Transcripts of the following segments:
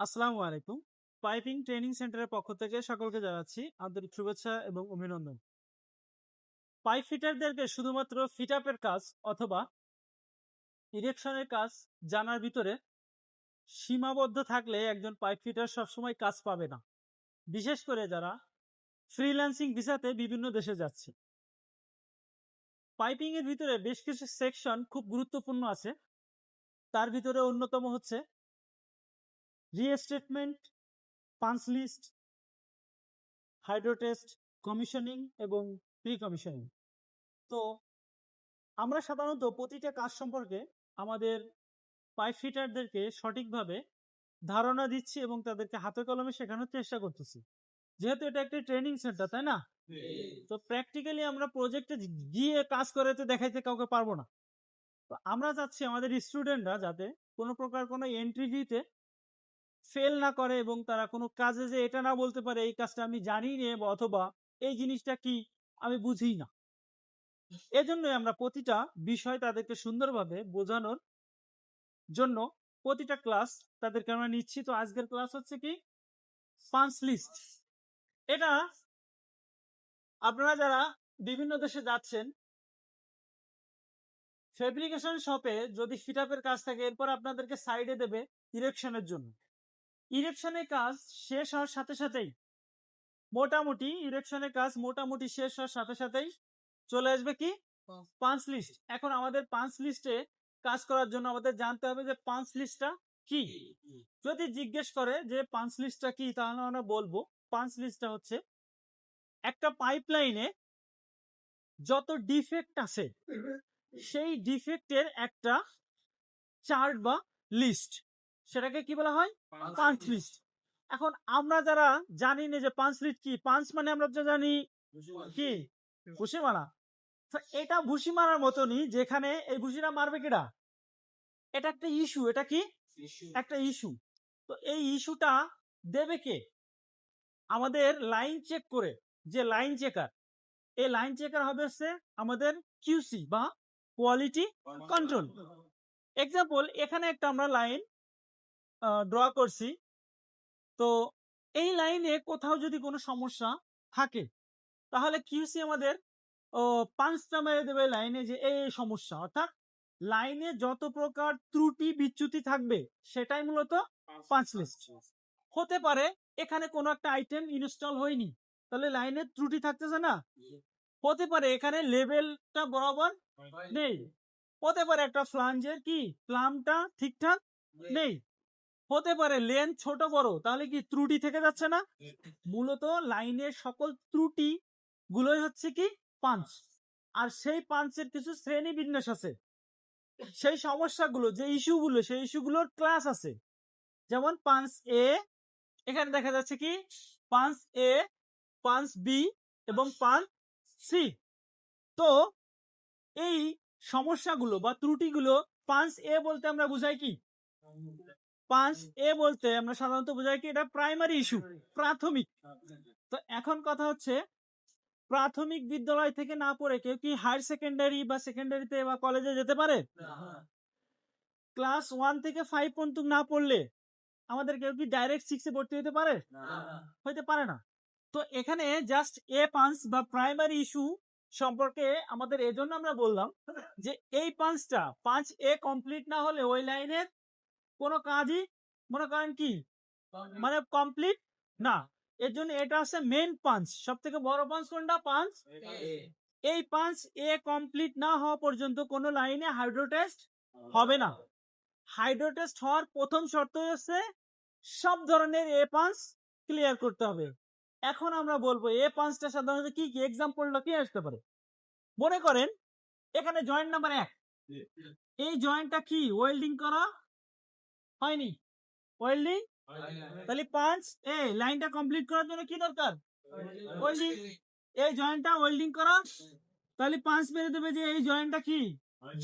আসসালামু আলাইকুম। Piping training সেন্টারের পক্ষ থেকে সকলকে জানাচ্ছি আন্তরিক শুভেচ্ছা এবং অভিনন্দন। পাইপ ফিটারদেরকে শুধুমাত্র ফিট আপের কাজ অথবা ইরেকশনের কাজ জানার ভিতরে সীমাবদ্ধ থাকলে একজন পাইপ ফিটার সবসময় কাজ পাবে না। বিশেষ করে যারা ফ্রিল্যান্সিং ভিসাতে বিভিন্ন দেশে যাচ্ছে। পাইপিং এর ভিতরে বেশ কিছু সেকশন খুব গুরুত্বপূর্ণ আছে। তার ভিতরে অন্যতম হচ্ছে reinstatement punch list hydrotest commissioning এবং প্রি কমিশনিং তো আমরা সাধারণত প্রতিটা কাজ সম্পর্কে আমাদের পাইপ ফিটারদেরকে সঠিকভাবে ধারণা দিচ্ছি এবং তাদেরকে হাতে কলমে শেখানোর চেষ্টা করতেছি। যেহেতু এটা একটা ট্রেনিং সেন্টার তাই না? তো প্র্যাকটিক্যালি আমরা প্রজেক্টে গিয়ে কাজ করাতে দেখাইতে কাউকে পারব না। তো আমরা চাচ্ছি আমাদের স্টুডেন্টরা যাতে কোনো প্রকার কোনো এন্ট্রিভিউতে ফেল না করে এবং তারা কোনো কাজে যে এটা না বলতে পারে, এই কাজটা আমি জানি নে অথবা এই জিনিসটা কি আমি বুঝি না। এজন্যই আমরা প্রতিটা বিষয় তাদেরকে সুন্দরভাবে বোঝানোর জন্য প্রতিটা ক্লাস তাদেরকে আমরা নিচ্ছি। তো আজকের ক্লাস হচ্ছে কি? পাঁচ লিস্ট এটা আপনারা যারা বিভিন্ন দেশে যাচ্ছেন ফেব্রিকেশন শপে যদি ফিট আপের কাজ থাকে, এরপর আপনাদেরকে সাইডে দেবে ইরেকশনের জন্য। ইরেকশনের কাজ শেষ হওয়ার সাথে সাথেই মোটামুটি ইরেকশনের কাজ মোটামুটি শেষ হওয়ার সাথে সাথেই চলে আসবে কি? পাঁচ। লিস্ট এখন আমাদের পাঁচ লিস্টে কাজ করার জন্য আমাদের জানতে হবে যে পাঁচ লিস্টটা কি? যদি জিজ্ঞেস করে যে পাঁচ লিস্টটা কি তাহলে আমরা বলব পাঁচ লিস্টটা হচ্ছে একটা পাইপলাইনে যত ডিফেক্ট আছে সেই ডিফেক্টের একটা চার্ট বা লিস্ট সেটাকে কি বলা হয়? পাঁচ লিস্ট। এখন আমরা যারা জানি না যে পাঁচ লিস্ট কি পাঞ্চ মানে আমরা জানি কি? ভুসি মারা তো এটা ভুসি মারার মতনই যেখানে এই ভুসিটা মারবে কিটা এটা একটা ইস্যু এটা কি? একটা ইস্যু। তো এই ইস্যুটা দেবে কে? আমাদের লাইন চেক করে যে লাইন চেকার। এই লাইন চেকার হবে হচ্ছে আমাদের কিউসি বা কোয়ালিটি কন্ট্রোল। এক্সাম্পল এখানে একটা আমরা লাইন ড্র করছি। তো এই লাইনে কোথাও যদি কোনো সমস্যা থাকে তাহলে কিউসি আমাদের পাঁচটা মেরে দেবে লাইনে যে এই সমস্যা। অর্থাৎ লাইনে যত প্রকার ত্রুটি বিচ্যুতি থাকবে সেটাই মূলত পাঁচ লিস্ট হতে পারে এখানে কোনো একটা আইটেম ইনস্টল হয়নি তাহলে লাইনের ত্রুটি থাকতেছে না। হতে পারে এখানে লেভেলটা বরাবর নেই। হতে পারে একটা ফ্লাঞ্জের কি? প্লামটা ঠিকঠাক নেই। হতে পারে লেন ছোট বড়, তাহলে কি ত্রুটি থেকে যাচ্ছে না? মূলত লাইনের সকল ত্রুটি গুলোই হচ্ছে কি পাঞ্চ আর সেই পাঞ্চের কিছু শ্রেণি বিন্যাস আছে। সেই সমস্যাগুলো, যে ইস্যুগুলো সেই ইস্যুগুলোর ক্লাস আছে। যেমন পাঞ্চ এ এখানে দেখা যাচ্ছে কি পাঞ্চ এ পাঞ্চ বি এবং পাঞ্চ সি তো এই সমস্যাগুলো বা ত্রুটিগুলো পাঞ্চ এ বলতে আমরা বুঝাই কি? পাঁচ এ বলতে আমরা সাধারণত বোঝাই কি এটা প্রাইমারি ইস্যু প্রাথমিক। তো এখন কথা হচ্ছে প্রাথমিক বিদ্যালয় থেকে না পড়ে কেউ কি হায়ার সেকেন্ডারি বা সেকেন্ডারিতে বা কলেজে যেতে পারে? ক্লাস ওয়ান থেকে ফাইভ পর্যন্ত না পড়লে আমাদের কেউ কি ডাইরেক্ট সিক্সে ভর্তি হতে পারে? হইতে পারে না। তো এখানে জাস্ট এ পাঁচ বা প্রাইমারি ইস্যু সম্পর্কে আমাদের এজন্য আমরা বললাম যে এই পাঁচটা পাঁচ এ কমপ্লিট না হলে ওই লাইনের কোনো কাজই মনে করেন কি? মানে কমপ্লিট না। এর জন্য এটা হচ্ছে মেন পাঞ্চ সব থেকে বড় পাঞ্চ কোনটা? পাঞ্চ এই পাঞ্চ এ কমপ্লিট না হওয়া পর্যন্ত কোনো লাইনে হাইড্রো টেস্ট হবে না। হাইড্রো টেস্ট হওয়ার প্রথম শর্ত হচ্ছে সব ধরনের এ পাঞ্চ ক্লিয়ার করতে হবে। এখন আমরা বলব এ পাঞ্চটা সাধারণত কি কি? এক্সাম্পলটা কি আসতে পারে? মনে করেন এখানে জয়েন্ট নাম্বার এক। এই জয়েন্টটা কি? ওয়েল্ডিং করা হয়নি। ওয়েল্ডিং? তাহলে পাঁচ, এ, লাইনটা কমপ্লিট করার জন্য কি দরকার? ওয়েল্ডিং, এই জয়েন্টটা ওয়েল্ডিং করা। তাহলে পাঁচ মেরে দেবে যে এই জয়েন্টটা কি?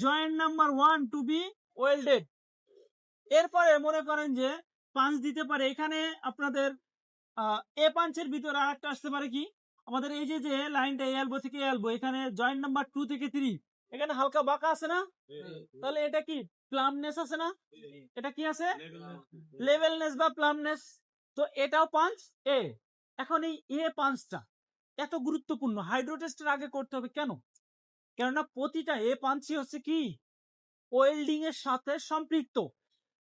Joint number one to be welded এরপরে মনে করেন যে পাঁচ দিতে পারে। এখানে আপনাদের এ পাঞ্চের ভিতরে আর একটা আসতে পারে কি? আমাদের এই যে যে লাইনটা এলবো থেকে এলবো এখানে জয়েন্ট নাম্বার টু থেকে থ্রি এখানে হালকা বাঁকা আছে না? তাহলে এটা কি? প্লামনেস আছে না? এটা কি আছে? লেভেলনেস বা প্লামনেস তো এটাও পাঁচ এ এখন এই এ পাঁচটা এত গুরুত্বপূর্ণ। হাইড্রো টেস্টের আগে করতে হবে। কেন? কেননা প্রতিটা এ পাঁচই হচ্ছে কি? ওয়েল্ডিং এর সাথে সম্পৃক্ত।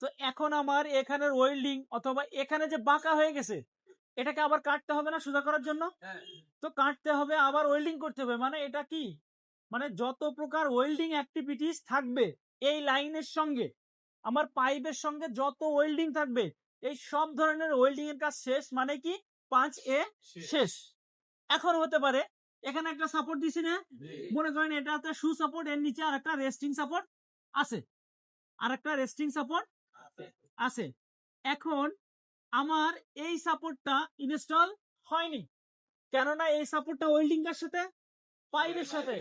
তো এখন আমার এখানের ওয়েল্ডিং অথবা এখানে যে বাঁকা হয়ে গেছে এটাকে আবার কাটতে হবে না সোজা করার জন্য? তো কাটতে হবে আবার ওয়েল্ডিং করতে হবে। মানে এটা কি? মানে যত প্রকার ওয়েল্ডিং অ্যাক্টিভিটিস থাকবে এই লাইনের সঙ্গে আমার পাইপের সঙ্গে যত ওয়েল্ডিং থাকবে এই সব ধরনের ওয়েল্ডিং এর কাজ শেষ মানে কি? পাঁচ এ শেষ। এখন হতে পারে এখানে একটা সাপোর্ট দিছি না মনে করেন এটা একটা শু সাপোর্ট এর নিচে আর একটা রেস্টিং সাপোর্ট আছে আর একটা রেস্টিং সাপোর্ট আছে। এখন আমার এই সাপোর্টটা ইনস্টল হয়নি কেননা এই সাপোর্টটা ওয়েল্ডিং এর সাথে পাইপের সাথে।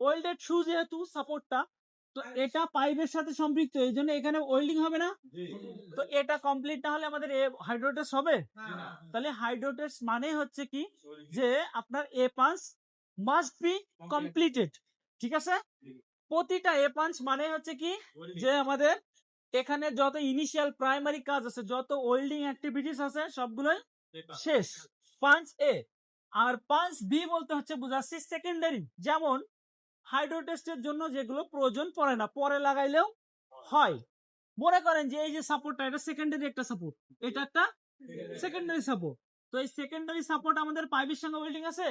ওয়েল্ডেড শু যেহেতু সাপোর্টটা তো এটা পাইপের সাথে সম্পৃক্ত এই জন্য এখানে ওয়েল্ডিং হবে না? তো এটা কমপ্লিট না হলে আমাদের হাইড্রোটেস হবে? তাহলে হাইড্রোটেস মানে হচ্ছে কি? যে আপনার এ পাঁচ মাস্ট বি কমপ্লিটেড ঠিক আছে? প্রতিটা এ পাঁচ মানে হচ্ছে কি? যে আমাদের এখানে যত ইনিশিয়াল প্রাইমারি কাজ আছে যত ওয়েল্ডিং অ্যাক্টিভিটিস আছে সবগুলোই শেষ। পাঁচ এ আর পাঁচ বি বলতে হচ্ছে বুঝাচ্ছি সেকেন্ডারি যেমন হাইড্রো টেস্টের জন্য যেগুলো প্রয়োজন পড়ে না পরে লাগাইলেও হয়। মনে করেন যে এই যে সাপোর্টটা এটা সেকেন্ডারি একটা সাপোর্ট এটা একটা সেকেন্ডারি সাপোর্ট তো এই সেকেন্ডারি সাপোর্ট আমাদের পাইপের সঙ্গে ওয়েল্ডিং আছে?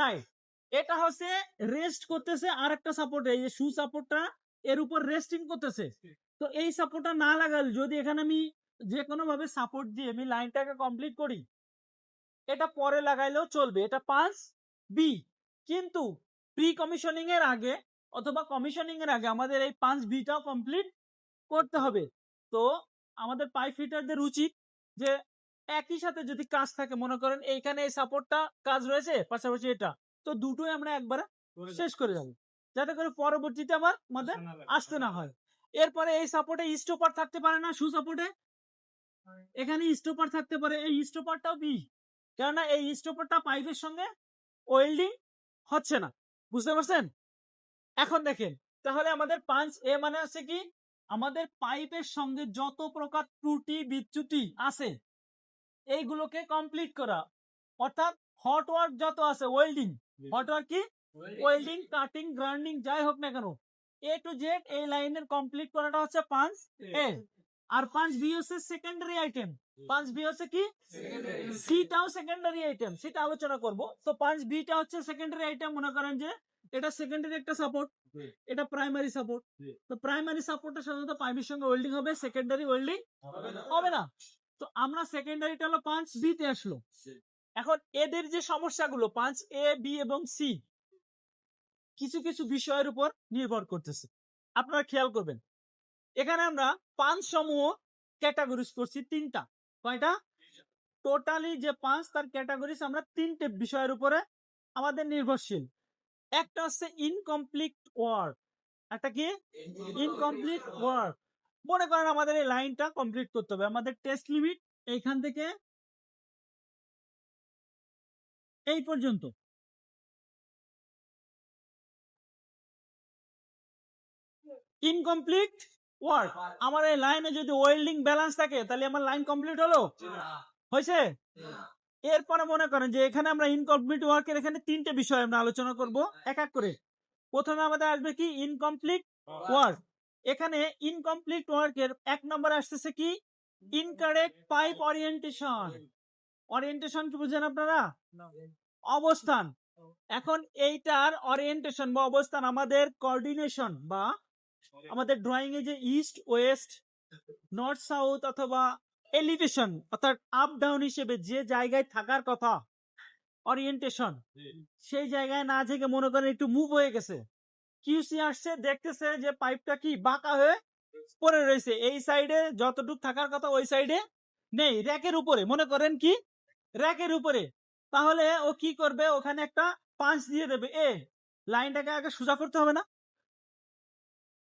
নাই। এটা হচ্ছে রেস্ট করতেছে আর একটা সাপোর্ট এই যে শু সাপোর্টটা এর উপর রেস্টিং করতেছে। তো এই সাপোর্টটা না লাগালে যদি এখানে আমি যে কোনো ভাবে সাপোর্ট দিয়ে আমি লাইনটাকে কমপ্লিট করি এটা পরে লাগাইলেও চলবে। এটা পাঁচ বি কিন্তু প্রি কমিশনিং এর আগে অথবা কমিশনিং এর আগে আমাদের এই পাঁচ বিটাও কমপ্লিট করতে হবে। তো আমাদের পাইপ ফিটারদের উচিত যে একই সাথে যদি কাজ থাকে মনে করেন এইখানে এই সাপোর্টটা কাজ রয়েছে পাশাপাশি এটা তো দুটোই আমরা একবারে শেষ করে যাব। যাতে করে পরবর্তীতে আবার আমাদের আসতে না হয়। এরপরে এই সাপোর্টে স্টোপার থাকতে পারে না সু সাপোর্টে এখানে স্টোপার থাকতে পারে এই স্টোপারটাও বি কেননা এই স্টোপারটা পাইপের সঙ্গে ওয়েল্ডিং হচ্ছে না। বুঝতে পারছেন? এখন দেখেন তাহলে আমাদের পাঁচ এ মানে আছে কি? আমাদের পাইপের সঙ্গে যত প্রকার ত্রুটি বিচ্যুতি আছে এইগুলোকে কমপ্লিট করা। অর্থাৎ হট ওয়ার্ক যত আছে ওয়েল্ডিং হট ওয়ার্ক কি? ওয়েল্ডিং কাটিং গ্রাইন্ডিং যাই হোক না কেন এ টু জেড এই লাইনের কমপ্লিট করাটা হচ্ছে পাঁচ এ আর পাঁচ বি হচ্ছে সেকেন্ডারি আইটেম পাঁচ বি হচ্ছে কি? সিটাও সেকেন্ডারি আইটেম সেটা আলোচনা করব। তো পাঁচ বিটা হচ্ছে সেকেন্ডারি আইটেম মনে করেন যে এটা সেকেন্ডারি একটা সাপোর্ট এটা প্রাইমারি সাপোর্ট তো প্রাইমারি সাপোর্টের সাধারণত পাইপের সঙ্গে ওয়েল্ডিং হবে সেকেন্ডারি ওয়েল্ডিং হবে না। তো আমরা সেকেন্ডারিটা হলো পাঁচ বি তে আসলো এখন এদের যে সমস্যাগুলো পাঁচ এ বি এবং সি কিছু কিছু বিষয়ের উপর নির্ভর করতেছে। আপনারা খেয়াল করবেন এখানে আমরা পাঁচ সমূহ ক্যাটাগরিজ করছি তিনটা। কয়টা টোটালি যে পাঁচ, তার ক্যাটাগরিজ আমরা তিনটে বিষয়ের উপরে আমাদের নির্ভরশীল। একটা হচ্ছে ইনকমপ্লিট ওয়ার্ক একটা কি? ইনকমপ্লিট ওয়ার্ক মনে করেন আমাদের এই লাইনটা কমপ্লিট করতে হবে। আমাদের টেস্ট লিমিট এইখান থেকে এই পর্যন্ত। ইনকমপ্লিট ওয়ার্ক আমার এই লাইনে যদি ওয়েল্ডিং ব্যালেন্স থাকে, তাহলে আমার লাইন কমপ্লিট হলো? হয়েছে? এরপরে মনে করেন যে এখানে আমরা ইনকমপ্লিট ওয়ার্কের এখানে তিনটে বিষয় আমরা আলোচনা করব, এক এক করে। প্রথমে আমাদের আসবে কি? ইনকমপ্লিট ওয়ার্ক এখানে ইনকমপ্লিট ওয়ার্কের এক নম্বর আসতেছে কি? ইনকারেক্ট পাইপ ওরিয়েন্টেশন ওরিয়েন্টেশন কি বুঝেন আপনারা? অবস্থান। এখন এইটার ওরিয়েন্টেশন বা অবস্থান আমাদের কোঅর্ডিনেশন বা আমাদের ড্রয়িং এ যে ইস্ট ওয়েস্ট নর্থ সাউথ অথবা এলিভেশন অর্থাৎ আপ ডাউন হিসেবে যে জায়গায় থাকার কথা ওরিয়েন্টেশন সেই জায়গায় না থেকে মনে করেন একটু মুভ হয়ে গেছে। কিউসি আসছে দেখতেছে যে পাইপটা কি বাঁকা হয়ে পড়ে রয়েছে। এই সাইডে যতটুক থাকার কথা ওই সাইডে নেই। র্যাকের উপরে মনে করেন কি? র্যাকের উপরে। তাহলে ও কি করবে? ওখানে একটা পাঁচ দিয়ে দেবে। এ লাইনটাকে আগে সোজা করতে হবে না?